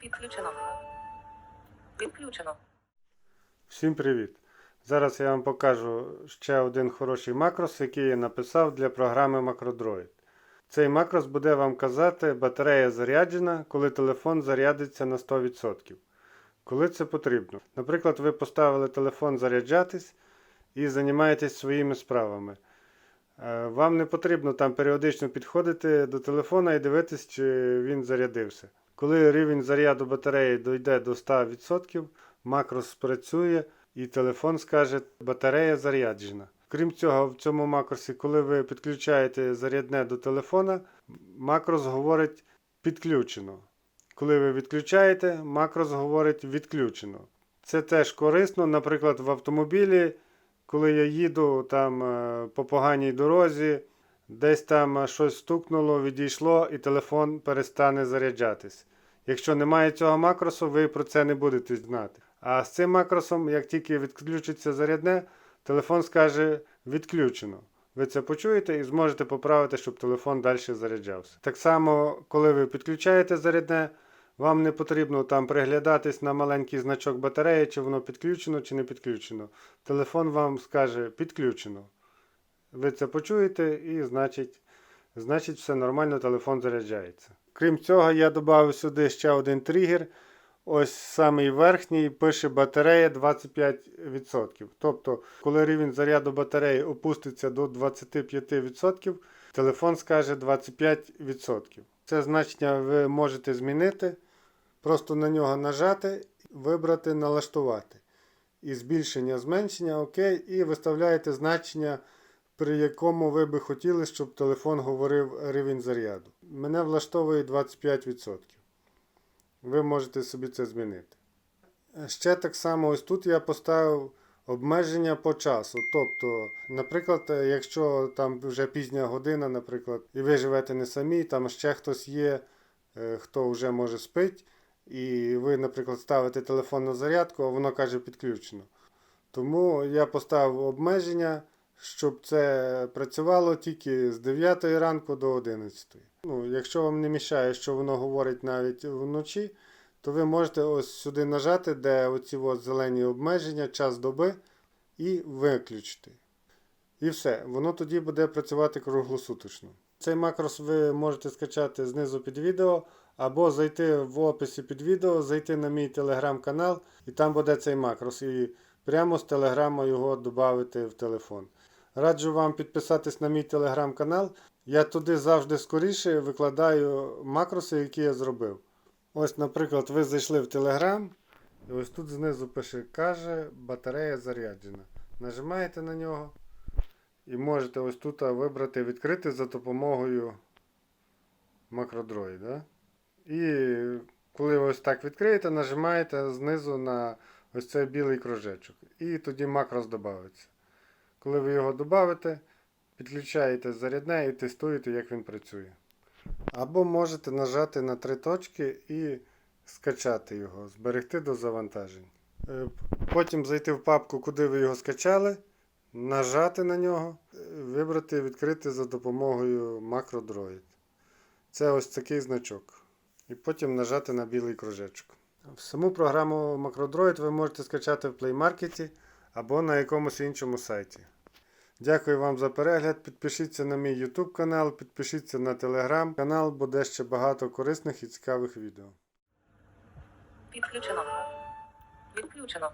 Підключено. Підключено. Всім привіт! Зараз я вам покажу ще один хороший макрос, який я написав для програми MacroDroid. Цей макрос буде вам казати, батарея заряджена, коли телефон зарядиться на 100%. Коли це потрібно. Наприклад, ви поставили телефон заряджатись і займаєтесь своїми справами. Е, Вам не потрібно там періодично підходити до телефона і дивитись, чи він зарядився. Коли рівень заряду батареї дойде до 100%, макрос спрацює і телефон скаже, батарея заряджена. Крім цього, в цьому макросі, коли ви підключаєте зарядне до телефона, макрос говорить підключено. Коли ви відключаєте, макрос говорить відключено. Це теж корисно, наприклад, в автомобілі, коли я їду там е, по поганій дорозі, десь там е, щось стукнуло, відійшло і телефон перестане заряджатись. Якщо немає цього макросу, ви про це не будете знати. А з цим макросом, як тільки відключиться зарядне, телефон скаже відключено. Ви це почуєте і зможете поправити, щоб телефон далі заряджався. Так само, коли ви підключаєте зарядне, вам не потрібно там приглядатись на маленький значок батареї, чи воно підключено, чи не підключено. Телефон вам скаже підключено. Ви це почуєте і значить, значить все нормально, телефон заряджається. Крім цього, я додав сюди ще один тригер. Ось самий верхній пише батарея 25%. Тобто, коли рівень заряду батареї опуститься до 25%, телефон скаже 25%. Це значення ви можете змінити. Просто на нього нажати, вибрати налаштувати. І збільшення, зменшення, ОК, і виставляєте значення, при якому ви би хотіли, щоб телефон говорив рівень заряду. Мене влаштовує 25%. Ви можете собі це змінити. Ще так само, ось тут я поставив обмеження по часу. Тобто, наприклад, якщо там вже пізня година, наприклад, і ви живете не самі, там ще хтось є, е, хто вже може спить, і ви, наприклад, ставите телефон на зарядку, а воно каже підключено. Тому я поставив обмеження, щоб це працювало тільки з 9 ранку до 11. Ну, якщо вам не мішає, що воно говорить навіть вночі, то ви можете ось сюди нажати, де оці от зелені обмеження, час доби, і виключити. І все, воно тоді буде працювати круглосуточно. Цей макрос ви можете скачати знизу під відео, або зайти в описі під відео, зайти на мій телеграм-канал, і там буде цей макрос. І прямо з телеграма його додати в телефон. Раджу вам підписатись на мій телеграм-канал. Я туди завжди скоріше викладаю макроси, які я зробив. Ось, наприклад, ви зайшли в Телеграм, і ось тут знизу пише, каже, батарея заряджена. Нажимаєте на нього і можете ось тут вибрати відкрити за допомогою макродроїд. Да? І коли ось так відкриєте, нажимаєте знизу на ось цей білий кружечок. І тоді макрос додається. Коли ви його додаите, підключаєте зарядне і тестуєте, як він працює. Або можете нажати на три точки і скачати його, зберегти до завантажень. Е, Потім зайти в папку, куди ви його скачали, нажати на нього, е, вибрати відкрити за допомогою MacroDroid. Це ось такий значок. І потім нажати на білий кружечок. Саму програму MacroDroid ви можете скачати в Play Market або на якомусь іншому сайті. Дякую вам за перегляд. Підпишіться на мій YouTube канал, підпишіться на Telegram канал, буде ще багато корисних і цікавих відео. Підключено. Відключено.